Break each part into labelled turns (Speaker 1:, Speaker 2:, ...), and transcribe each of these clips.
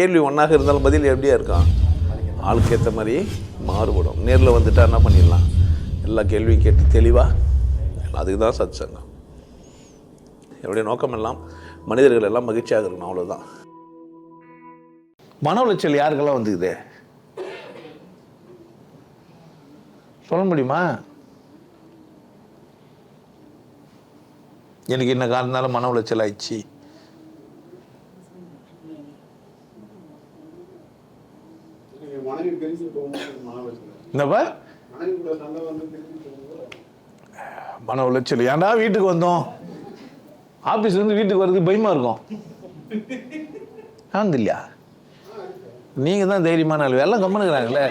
Speaker 1: கேள்வி ஒன்றாக இருந்தாலும் பதில் எப்படியா இருக்கான் ஆளுக்கு ஏற்ற மாதிரி மாறுபடும். நேரில் வந்துட்டா என்ன பண்ணிடலாம்? எல்லா கேள்வியும் கேட்டு தெளிவாக அதுக்கு தான் சத் சங்கம் என்னுடைய நோக்கம் எல்லாம் மனிதர்கள் எல்லாம் மகிழ்ச்சியாக இருக்கணும் அவ்வளோதான் மன உளைச்சல் யாருக்கெல்லாம் வந்துக்குது சொல்ல முடியுமா? எனக்கு என்ன காரணத்தால மன உளைச்சல் ஆயிடுச்சு? என்னப்பா? மன உளைச்சல். ஏன்டா வீட்டுக்கு வந்தோம்? ஆஃபீஸ்லேருந்து வீட்டுக்கு வர்றது பயமா இருக்கும். ஆனது இல்லையா? நீங்கள் தான் தைரியமான ஆள். எல்லாம் கம்மனுக்குறாங்களே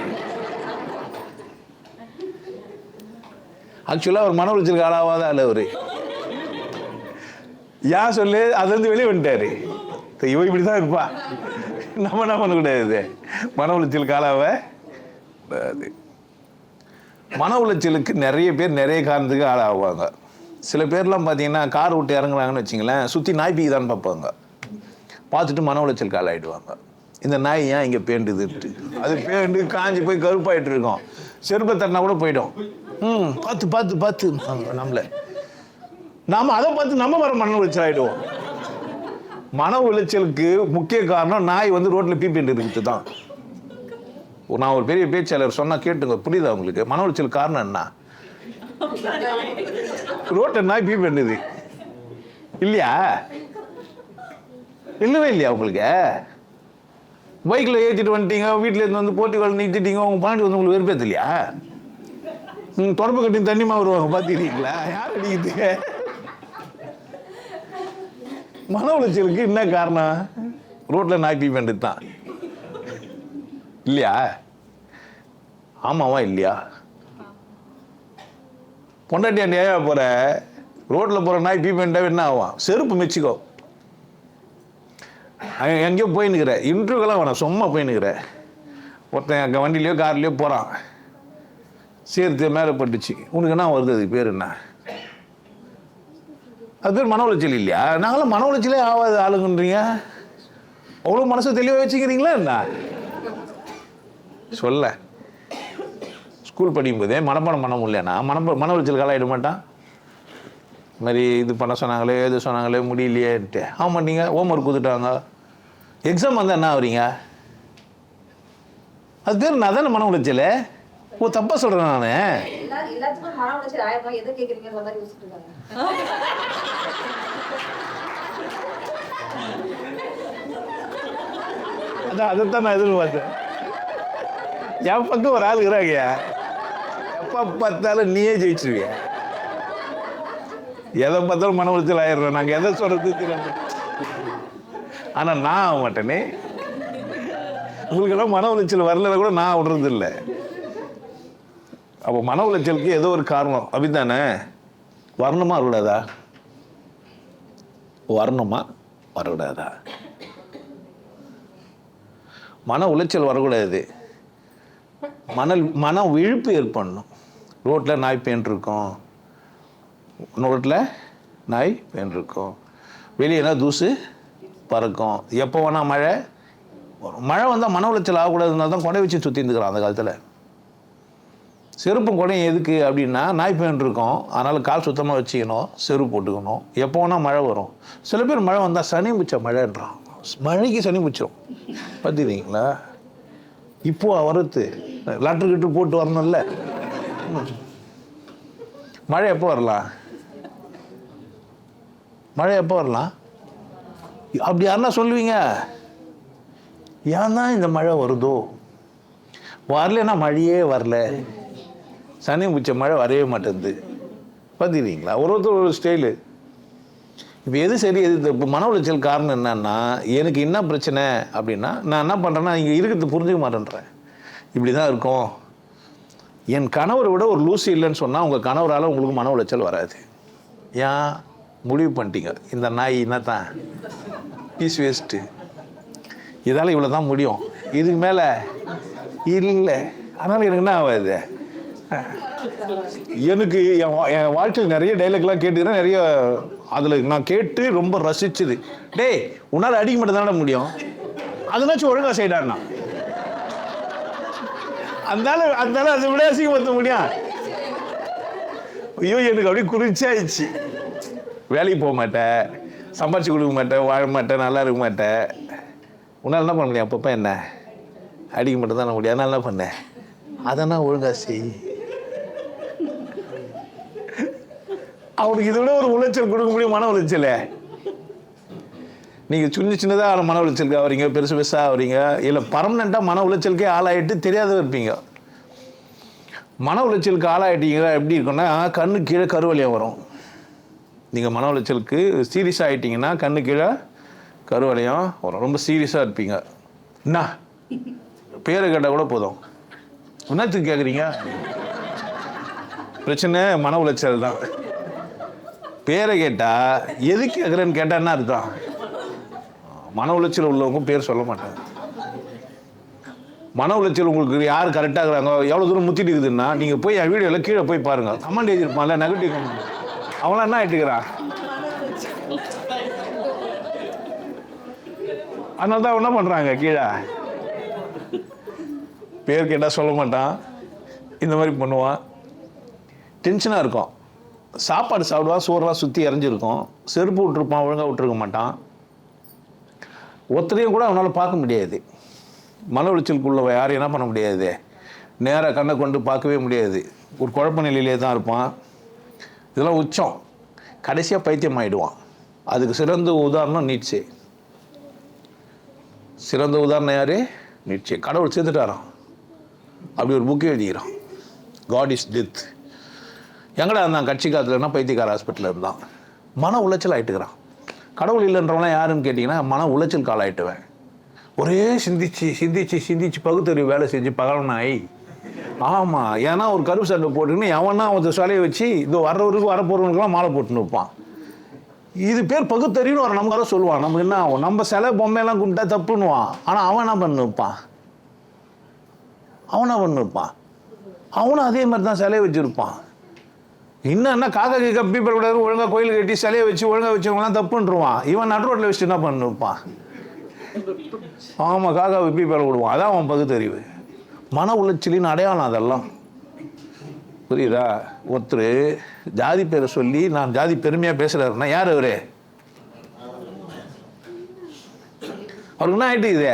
Speaker 1: ஆக்சுவலாக ஒரு மன உளைச்சலுக்கு ஆளாவாத ஆள் அவர். ஏன் சொல்லு? அதுலேருந்து வெளியே வந்துட்டாரு. இவ இப்படி தான் இருப்பா. நம்ம என்ன பண்ணக்கூடாது மன உளைச்சலுக்கு ஆளாவ கூடாது மன உளைச்சலுக்கு நிறைய பேர் நிறைய காரணத்துக்கு ஆளாகுவாங்க சில பேர்லாம் பார்த்தீங்கன்னா கார் விட்டு இறங்குறாங்கன்னு வச்சிங்களேன் சுற்றி நாய் தான் பார்ப்பாங்க. பார்த்துட்டு மன உளைச்சலுக்கு ஆளாயிடுவாங்க இந்த நாய் ஏன் இங்கே பேண்டுதுன்ட்டு. அது பேண்டு காஞ்சி போய் கருப்பாயிட்டு இருக்கோம். செருப்பை தட்டினா கூட போயிடும். ம் பார்த்து பார்த்து பார்த்து. நம்மளை. நாம் அதை பார்த்து நம்ம வர மன உளைச்சல் ஆகிடுவோம் மன உளைச்சலுக்கு முக்கிய காரணம் நாய் வந்து ரோட்டில் பீப்பிட்டு இருக்குது தான். நான் ஒரு பெரிய பேச்சாளர் சொன்னா கேட்டுங்க புரியுதா உங்களுக்கு? மன உளைச்சல் காரணம் என்ன? ரோட்டை நாய் பீ பண்ணுது இல்லையா? இல்லவே இல்லையா உங்களுக்கு? பைக்கில் ஏற்றிட்டு வந்துட்டீங்க வீட்டில் இருந்து வந்து போட்டிகள் நிறுத்திட்டீங்க உங்கள் பாண்டி வந்து உங்களுக்கு வெறுப்பேத்து இல்லையா ம் தொடப்பு கட்டி தண்ணிமா வருவாங்க பார்த்துக்கிறீங்களா யார் அடிக்குது? மன உளைச்சலுக்கு என்ன காரணம்? ரோட்டில் நாய் பீ தான். இல்லையா? ஆமாவா இல்லையா? பொண்டாட்டி ஏன் போற. ரோட்டில் போகிற நாய் பீ பண்ணிட்டா என்ன ஆகும்? செருப்பு மிச்சிக்கோ எங்கேயோ போயின்னுக்கிற இன்டர்வியூக்கெல்லாம் வேணாம் சும்மா போயின்னுக்கிற ஒருத்தன் அங்கே வண்டியிலையோ கார்லேயோ போகிறான் சேர்த்து மேலே பட்டுச்சு. உனக்கு என்ன வருது? அது பேர் என்ன? அது பேர் மன உளைச்சல் இல்லையா? நாங்களாம் மன உளைச்சலே ஆகாது ஆளுங்கன்றீங்க. அவ்வளோ மனசு தெளிவாக வச்சுக்கிறீங்களா என்ன? சொல்ல. ஸ்கூல் படிக்கும்போதே மனப்பாடம் பண்ண முடியலனா மன மன உளைச்சல் காலாயிட மாட்டான். இது மாதிரி இது பண்ண சொன்னாங்களே எது சொன்னாங்களே முடியலையேன்ட்டு. ஆமாம் நீங்கள் ஹோம் ஒர்க் கொடுத்துட்டாங்க. எக்ஸாம் வந்தால் என்ன ஆகுறீங்க அது பேர் நான் தானே மன உளைச்சல் ஓ தப்பாக சொல்கிறேன் நான்.
Speaker 2: எல்லாத்துக்கும் மன உளைச்சல் ஆயிரம் எதை கேக்குறீங்கன்ற மாதிரி யோசிச்சுட்டு இருக்காங்க.
Speaker 1: அதான் அதைத்தான் நான் எதிர்பார்த்தேன். என் பக்கம் ஒரு ஆள் இருக்கிறாங்க. எப்போ பார்த்தாலும் நீயே ஜெயிச்சிருவிய. எதை பார்த்தாலும் மன உளைச்சல் ஆயிடுறோம். நாங்கள் எதை சொல்கிறது தெரியாம ஆனால் நான் ஆக மாட்டேனே. உங்களுக்கெல்லாம் மன உளைச்சல் வரல கூட நான் விடுறது இல்லை அப்போ மன உளைச்சலுக்கு ஏதோ ஒரு காரணம். அப்படித்தானே? வரணுமா வரக்கூடாதா? வரணுமா வரக்கூடாதா? மன உளைச்சல் வரக்கூடாது. மணல் மன விழுப்பு ஏற்படணும். ரோட்டில் நாய் பேன் ரோட்டில் நாய் பேன் இருக்கும் வெளியேனா தூசு பறக்கும். எப்போ வேணால் மழை மழை வந்தால் மன உளைச்சல் ஆகக்கூடாதுன்னா தான் கொடை வச்சு சுற்றி இருந்துக்கிறான் அந்த காலத்தில். செருப்பும் குடையும் எதுக்கு அப்படின்னா நாய் பேன் இருக்கும். அதனால் கால் சுத்தமாக வச்சுக்கணும். செருப்பு போட்டுக்கணும். எப்போ வேணால் மழை வரும். சில பேர் மழை வந்தால் சனி பிடிச்ச மழைன்றான். மழைக்கு சனி பிடிச்சிரும். பார்த்துக்கிறீங்களா? இப்போ வரத்து லெட்ரு கிட்டு போட்டு வரணும்ல. மழை எப்போ வரலாம் மழை எப்போ வரலாம் அப்படி யாருன்னா சொல்லுவீங்க? ஏன் தான் இந்த மழை வருதோ? வரலன்னா மழையே வரல. சனி உச்ச மழை வரவே மாட்டேங்குது. பார்த்துக்கிறீங்களா? ஒரு ஒருத்தர் ஒரு ஸ்டைலு இப்போ எது சரி எது இப்போ மன உளைச்சல் காரணம் என்னன்னா எனக்கு என்ன பிரச்சனை அப்படின்னா நான் என்ன பண்ணுறேன்னா இங்கே இருக்கிறது புரிஞ்சுக்க மாட்டேன்றேன். இப்படி தான் இருக்கும். என் கணவரை விட ஒரு லூசி இல்லைன்னு சொன்னால் உங்கள் கணவரால் உங்களுக்கு மன உளைச்சல் வராது. ஏன்? முடிவு பண்ணிட்டீங்க. இந்த நாய் என்ன தான் பீஸ் வேஸ்ட்டு. இதால் இவ்வளோ தான் முடியும். இதுக்கு மேலே இல்லை. அதனால் எனக்கு என்ன ஆகாது? எனக்கு என் வா- என் வாழ்க்கையில் நிறைய டைலாக்லாம் கேட்டுக்கிறேன் நிறைய அதில் நான் கேட்டு ரொம்ப ரசிச்சுது. டேய் உன்னால் அடிக்க மட்டும் தானே முடியும்? அதனாச்சும் ஒழுங்கா செய்யடான்னா அதனால அதனால அதை விட அசிங்கப்படுத்த முடியும். ஐயோ எனக்கு அப்படியே குறிச்சாயிடுச்சு வேலைக்கு போக மாட்டேன். சம்பாரிச்சு கொடுக்க மாட்டேன் வாழ மாட்டேன் நல்லா இருக்க மாட்டேன். உன்னால் என்ன பண்ண முடியும்? அப்பப்போ என்ன? அடிக்க மட்டும் தான் முடியும். அதனால என்ன பண்ணேன் அதெல்லாம் ஒழுங்கா செய். அவனுக்கு இதை விட ஒரு உளைச்சல் கொடுக்க முடியும் மன உளைச்சலே. நீங்கள் சின்ன சின்னதாக ஆள் மன உளைச்சலுக்கு ஆகிறீங்க பெருசு பெருசாக ஆகிறீங்க இல்லை பர்மனெண்ட்டாக மன உளைச்சலுக்கே ஆளாயிட்டு தெரியாத இருப்பீங்க. மன உளைச்சலுக்கு ஆளாயிட்டீங்களா? எப்படி இருக்குன்னா கண்ணு கீழே கருவலையாக வரும். நீங்கள் மன உளைச்சலுக்கு சீரியஸாக ஆகிட்டிங்கன்னா கண்ணு கீழே கருவலையும் வரும். ரொம்ப சீரியஸாக இருப்பீங்க. என்ன? பேரை கேட்டால் கூட போதும். என்னத்துக்கு கேட்குறீங்க பிரச்சனை மன உளைச்சல் தான். பேரை கேட்டால் எதுக்கு கேட்குறேன்னு கேட்டால் என்ன அர்த்தம்? மன உளைச்சல் உள்ளவங்க பேர் சொல்ல மாட்டாங்க. மன உளைச்சல் உங்களுக்கு யார் கரெக்டாக இருக்கிறாங்க? எவ்வளோ தூரம் முத்திட்டு இருக்குதுன்னா நீங்கள் போய் என் வீடியோவில் கீழே போய் பாருங்கள் கமெண்ட் எழுதியிருப்பான்ல நெகட்டிவ் கமெண்ட் அவன்லாம் என்ன ஆகிட்டுக்கிறான் அதனால தான் என்ன பண்ணுறாங்க கீழே? பேர் கேட்டால் சொல்ல மாட்டான். இந்த மாதிரி பண்ணுவான். டென்ஷனாக இருக்கும். சாப்பாடு சாப்பிடுவான் சோறுலாம் சுற்றி இறஞ்சிருக்கும் செருப்பு விட்டுருப்பான் ஒழுங்காக விட்டுருக்க மாட்டான். ஒருத்தரையும் கூட அவனால் பார்க்க முடியாது. மன உளைச்சலுக்குள்ள யாரும் என்ன பண்ண முடியாது. நேராக கண்ணை கொண்டு பார்க்கவே முடியாது. ஒரு குழப்ப நிலையிலே தான் இருப்பான். இதெல்லாம் உச்சம். கடைசியாக பைத்தியம் ஆகிடுவான் அதுக்கு சிறந்த உதாரணம் நீட்சே. சிறந்த உதாரணம் யார்? நீட்சே. கடவுள் சேர்த்துட்டாராம் அப்படி ஒரு புக்கு எழுதிக்கிறான். காட் இஸ் டெத் எங்கடா இருந்தான்? கட்சி காத்துலன்னா பைத்தியக்கார ஹாஸ்பிட்டலில் இருந்தான். மன உளைச்சல் ஆகிட்டுக்கிறான் கடவுள் இல்லைன்றவங்களாம் யாருன்னு கேட்டிங்கன்னா மன உளைச்சல் கால் ஆயிட்டுவேன் ஒரே சிந்திச்சு சிந்திச்சு சிந்திச்சு பகுத்தறிவு வேலை செஞ்சு பகலனாய் ஆமாம் ஏன்னா ஒரு கருப்பு சங்கை போட்டுக்கின்னு எவனா அவன் சிலையை வச்சு இந்த வர்றவருக்கு வரப்போறவனுக்குலாம் மாலை போட்டுன்னு வைப்பான் இது பேர் பகுத்தறிவுன்னு ஒரு நமக்கார சொல்லுவான். நமக்கு என்ன ஆகும்? நம்ம சிலை பொம்மையெல்லாம் கும்பிட்டா தப்புன்னுவான். ஆனால் அவன் என்ன பண்ணு வைப்பான் அவனை பண்ணு வைப்பான் அவனும் அதே மாதிரி தான் சிலையை வச்சுருப்பான். இன்னும் என்ன காக்கா கீக்கா பீப்பர் கூடாது ஒழுங்காக கோயில் கட்டி சிலையை வச்சு ஒழுங்காக வச்சவங்களாம் தப்புன்றுவான் இவன் நடு ரோட்டில் வச்சுட்டு என்ன பண்ணிருப்பான்? ஆமாம் காக்கா பீப்பர் விடுவான். அதான் அவன் பகுத்தறிவு. மன உளைச்சலின் அடையாளம் அதெல்லாம். புரியுதா? ஒருத்தர் ஜாதி பேரை சொல்லி நான் ஜாதி பெருமையாக பேசுகிறாருன்னா யார் அவரு? அவருக்கு என்ன ஆகிட்டு இது?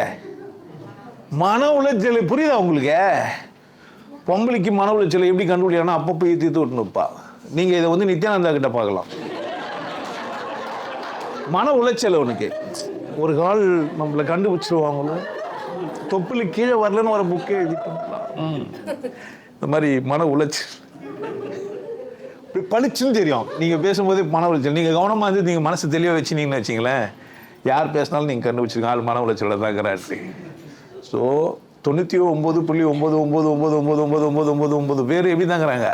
Speaker 1: மன உளைச்சல். புரியுதா உங்களுக்கு? பொம்பளைக்கு மன உளைச்சலை எப்படி கண்டுபிடிக்கணும் அப்பப்போ தீர்த்து விட்டுனுப்பா நீங்கள் இதை வந்து நித்யானந்தா கிட்ட பார்க்கலாம். மன உளைச்சல் உனக்கு ஒரு கால் நம்மளை கண்டுபிடிச்சிருவாங்களோ? தொப்புல கீழே வரலன்னு ஒரு புக்கே இது இந்த மாதிரி மன உளைச்சல். இப்படி பளிச்சுன்னு தெரியும். நீங்கள் பேசும்போது மன உளைச்சல். நீங்கள் கவனமாக இருந்து நீங்கள் மனசு தெளிவாக வச்சுனீங்கன்னு வச்சிங்களேன் யார் பேசினாலும் நீங்கள் கண்டுபிடிச்சிருங்க. ஆள் மன உளைச்சலில் இருக்கிறாரு ஸோ தொண்ணூற்றி ஒம்பது புள்ளி ஒம்பது ஒம்பது ஒம்பது ஒம்பது ஒம்பது ஒம்பது ஒம்பது ஒம்பது பேர் எப்படி தாங்கிறாங்க?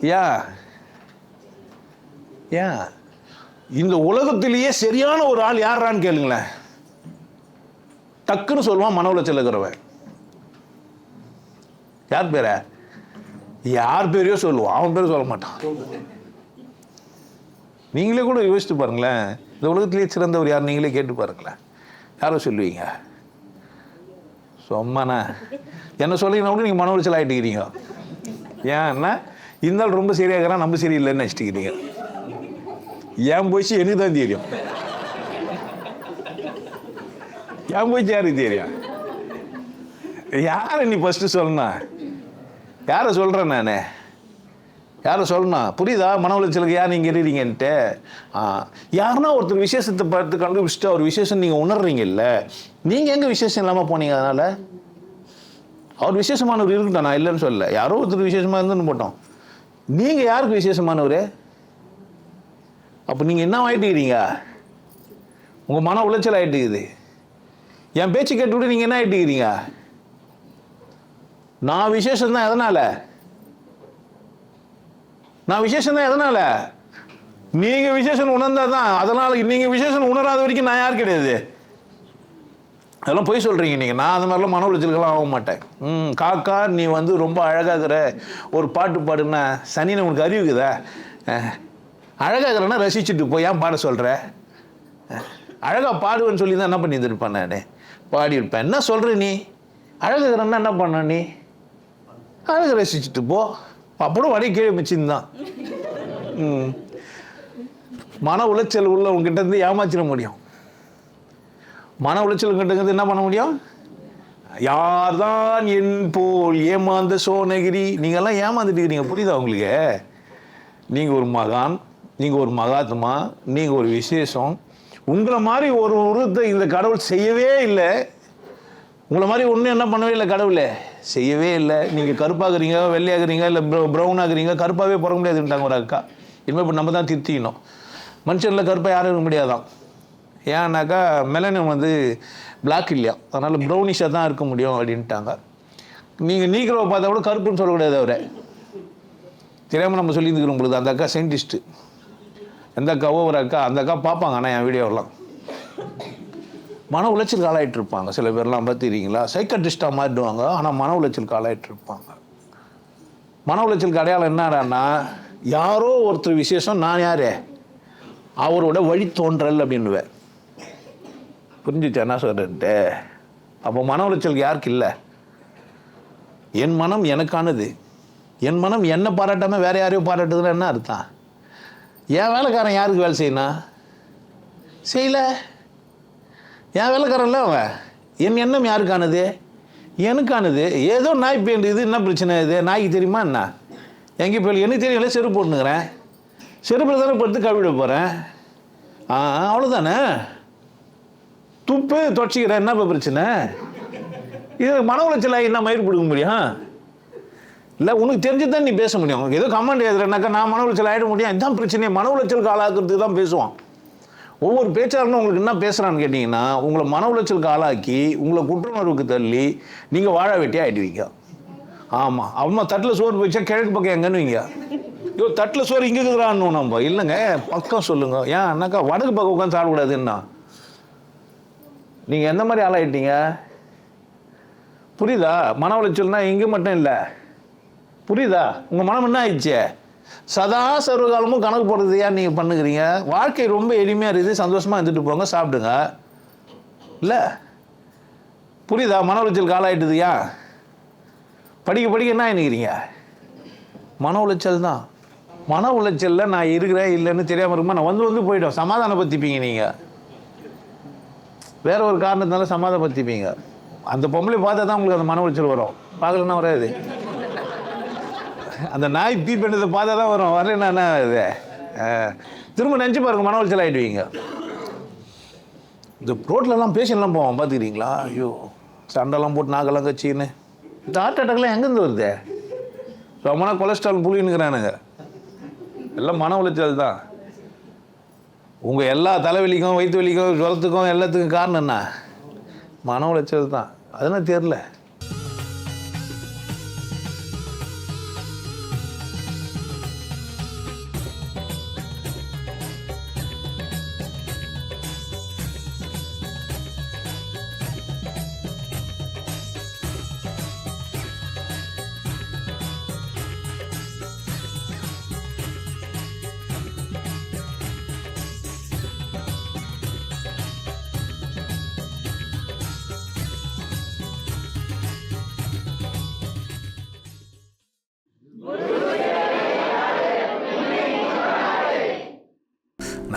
Speaker 1: யா ஏன் இந்த உலகத்திலேயே சரியான ஒரு ஆள் யாரான்னு கேளுங்களேன். டக்குன்னு சொல்லுவான் மன உளைச்சல் இருக்கிறவன். யார் பேர? யார் பேரையோ சொல்லுவான். அவன் பேர் சொல்ல மாட்டான். நீங்களே கூட யோசிச்சு பாருங்களேன். இந்த உலகத்திலேயே சிறந்தவர் யார் நீங்களே கேட்டு பாருங்களேன். யாரோ சொல்லுவீங்க? சும்மாண்ணா. என்ன சொல்லிங்கன்னா கூட நீங்கள் மன உளைச்சல் ஆகிட்டுக்கிறீங்க ஏன்னா இருந்தாலும் ரொம்ப ரொம்ப சரியாகிறான் நம்ம சரியில்லைன்னு நினச்சிட்டுக்கிறீங்க என் போச்சு எனக்கு தான் தெரியும். என் போச்சு யாருக்கு தெரியும்? யாரை நீ ஃபஸ்ட்டு சொல்லணும் யாரை சொல்கிறேன் நான்? யாரை சொல்லணும் புரியுதா? மன உளைச்சலுக்கு யார் நீங்கள் இருக்கிறீங்கன்ட்டு ஆ யாருன்னா ஒருத்தர் விசேஷத்தை பார்த்து கண்டுபிடிச்சிட்டு அவர் விசேஷம் நீங்கள் உணர்றீங்கல்ல நீங்கள் எங்கே விசேஷம் இல்லாமல் போனீங்க அதனால்? அவர் விசேஷமானவர் இருக்கட்டும் நான் இல்லைன்னு சொல்லல. யாரோ ஒருத்தர் விசேஷமாக இருந்துன்னு போட்டோம். நீங்கள் யாருக்கு விசேஷமானவர்? அப்போ நீங்கள் என்ன ஆகிட்டுக்கிறீங்க உங்கள் மன உளைச்சல் ஆகிட்டுக்குது என் பேச்சு கேட்டுவிட்டு நீங்கள் என்ன ஆகிட்டுக்கிறீங்க நான் விசேஷம் தான் எதனால்? நான் விசேஷம் தான் எதனால்? நீங்கள் விசேஷம் உணர்ந்தாதான் அதனால் நீங்கள் விசேஷம் உணராத வரைக்கும் நான் யார் கிடையாது? அதெல்லாம் பொய் சொல்கிறீங்க நீங்கள் நான் அந்த மாதிரிலாம் மன உளைச்சலுக்கெல்லாம் ஆக மாட்டேன். ம் காக்கா நீ வந்து ரொம்ப அழகாகிற ஒரு பாட்டு பாடுனா சனின்னு உனக்கு அறிவுக்குதா? அஹ், அழகாகிறன்னா ரசிச்சுட்டு போய் ஏன் பாட சொல்கிற அழகாக பாடுவேன்னு சொல்லி தான் என்ன பண்ணியிருந்திருப்பேன் நான்? பாடியிருப்பேன். என்ன சொல்கிற நீ? அழகுறன்னா என்ன பண்ண நீ? அழகு ரசிச்சுட்டு போ. அப்புறம் வடி கீழே மிச்சிருந்தான் ம். மன உளைச்சல் உள்ளவங்ககிட்ட இருந்து ஏமாச்சிட முடியும். மன உளைச்சல் கட்டுங்கிறது என்ன பண்ண முடியும்? யார்தான் என் போல் ஏமாந்த சோனகிரி நீங்கள்லாம் ஏமாந்துட்டு இருக்கிறீங்க புரியுதா உங்களுக்கு? நீங்கள் ஒரு மகான் நீங்கள் ஒரு மகாத்மா நீங்கள் ஒரு விசேஷம். உங்களை மாதிரி ஒரு உருவத்தை இந்த கடவுள் செய்யவே இல்லை. உங்களை மாதிரி ஒன்றும் என்ன பண்ணவே இல்லை கடவுளே? செய்யவே இல்லை. நீங்கள் கருப்பாகிறீங்க வெள்ளையாகிறீங்க இல்லை ப்ரௌ ப்ரௌன் கருப்பாகவே பிறக்க முடியாதுன்ட்டாங்க ஒரு அக்கா. இனிமேல் இப்போ நம்ம தான் திருத்திக்கணும். மனுஷனில் கருப்பாக யாரும் இருக்க முடியாதான். ஏன்னாக்கா மெலனியம் வந்து பிளாக் இல்லையா? அதனால் ப்ரௌனிஷாக தான் இருக்க முடியும் அப்படின்ட்டாங்க. நீங்கள் நீக்கிறவ பார்த்தா கூட கருப்புன்னு சொல்லக்கூடாது அவரை. தெரியாமல் நம்ம சொல்லியிருக்கிறோம் பொழுது அந்த அக்கா சயின்டிஸ்ட்டு எந்த அக்காவோ ஒரு அக்கா அந்த அக்கா பார்ப்பாங்க ஆனால் என் வீடியோவெல்லாம். மன உளைச்சல் ஆளாயிட்டு இருப்பாங்க. சில பேர்லாம் பார்த்துக்கிறீங்களா சைக்கட்ரிஸ்ட்டாக மாறிடுவாங்க ஆனால் மன உளைச்சலுக்கு ஆளாயிட்டு இருப்பாங்க. மன உளைச்சலுக்கு அடையாளம் என்னடான்னா யாரோ ஒருத்தர் விசேஷம் நான் யார்? அவரோட வழி தோன்றல் அப்படின்னுவேன். புரிஞ்சுச்சா என்ன சொல்கிறேன்ட்டு அப்போ மன உளைச்சலுக்கு யாருக்கு இல்லை என் மனம் எனக்கானது. என் மனம் என்னை பாராட்டாமல் வேறு யாரையும் பாராட்டுதுன்னு என்ன அர்த்தம்? என் வேலைக்காரன் யாருக்கு வேலை செய்யணும் செய்யலை. என் வேலைக்காரன்ல அவன். என் எண்ணம் யாருக்கானது? எனக்கானது. ஏதோ நாய் பேண்ட் இது என்ன பிரச்சனை இது? நாய்க்கு தெரியுமா என்ன? எங்கே போய் எனக்கு தெரியல செருப்பு போட்டுனுக்கிறேன் செருப்பில் தானே படுத்து கழுவிட போகிறேன் ஆ அவ்வளோதானே துப்பு தொடச்சிக்கிற என்ன பிரச்சனை? இது மன உளைச்சலாக என்ன மயிர் பிடிக்க முடியும் இல்லை உனக்கு தெரிஞ்சு தான் நீ பேச முடியும். ஏதோ கமெண்ட் எழுதுறேனாக்கா நான் மன உளைச்சல் ஆகிட முடியும். இதுதான் பிரச்சனையே. மன உளைச்சலுக்கு ஆளாக்குறதுக்கு தான் பேசுவான். ஒவ்வொரு பேச்சாளரும் உங்களுக்கு என்ன பேசுகிறான்னு கேட்டிங்கன்னா உங்களை மன உளைச்சலுக்கு ஆளாக்கி உங்களை குற்றுணர்வுக்கு தள்ளி நீங்கள் வாழ வெட்டி ஆகிடுவீங்க ஆமாம் அம்மா தட்டில் சோறு போயிச்சா கிழக்கு பக்கம் எங்கன்னு வைங்க. ஐயோ தட்டில் சோறு இங்கே இருக்கிறான்னு நம்ம. இல்லைங்க பக்கம் சொல்லுங்க. ஏன் அண்ணாக்கா வடக்கு பக்கம் உட்காந்து சாப்பிடக்கூடாதுன்னா. நீங்கள் எந்த மாதிரி ஆளாயிட்டீங்க? புரியுதா? மன உளைச்சல்னா இங்கே மட்டும் இல்லை. புரியுதா? உங்கள் மனம் என்ன ஆயிடுச்சு? சதா சர்வகாலமும் கணக்கு போடுறது ஏன் நீங்கள் பண்ணுகிறீங்க? வாழ்க்கை ரொம்ப எளிமையாக இருக்குது. சந்தோஷமாக இருந்துட்டு போங்க சாப்பிடுங்க. இல்லை. புரியுதா? மன உளைச்சல் காலாயிட்டது ஏன்? படிக்க படிக்க என்ன நினைக்கிறீங்க மன உளைச்சல் தான். மன உளைச்சலில் நான் இருக்கிறேன் இல்லைன்னு தெரியாமல் இருக்குமா? நான் வந்து வந்து போயிட்டோம். சமாதானப்படுத்திப்பீங்க நீங்கள் வேற ஒரு காரணத்தினால சமாதானப்படுத்திப்பீங்க. அந்த பொம்பளை பார்த்தா தான் உங்களுக்கு அந்த மன உளைச்சல் வரும். பார்க்கலன்னா வராது. அந்த நாய் பீ பண்ணதை பார்த்தா தான் வரும். வரலன்னா என்ன இது திரும்ப நினச்சி பாருங்க மன உளைச்சல் ஆகிடுவீங்க இந்த ரோட்லலாம் பேஷண்ட்லாம் போவோம் பார்த்துக்கிறீங்களா? ஐயோ சண்டைலாம் போட்டு நாக்கெல்லாம் கச்சின்னு. இந்த ஹார்ட் அட்டாக்லாம் எங்கேருந்து வருது? ரொம்பனா கொலஸ்ட்ரால் புளின்னுக்கிறானுங்க எல்லாம் மன உளைச்சல் தான். உங்கள் எல்லா தலைவலிக்கும் வயிற்று வலிக்கும் ஜுரத்துக்கும் எல்லாத்துக்கும் காரணம் என்ன? மன உளைச்சல் தான். அதெல்லாம் தெரில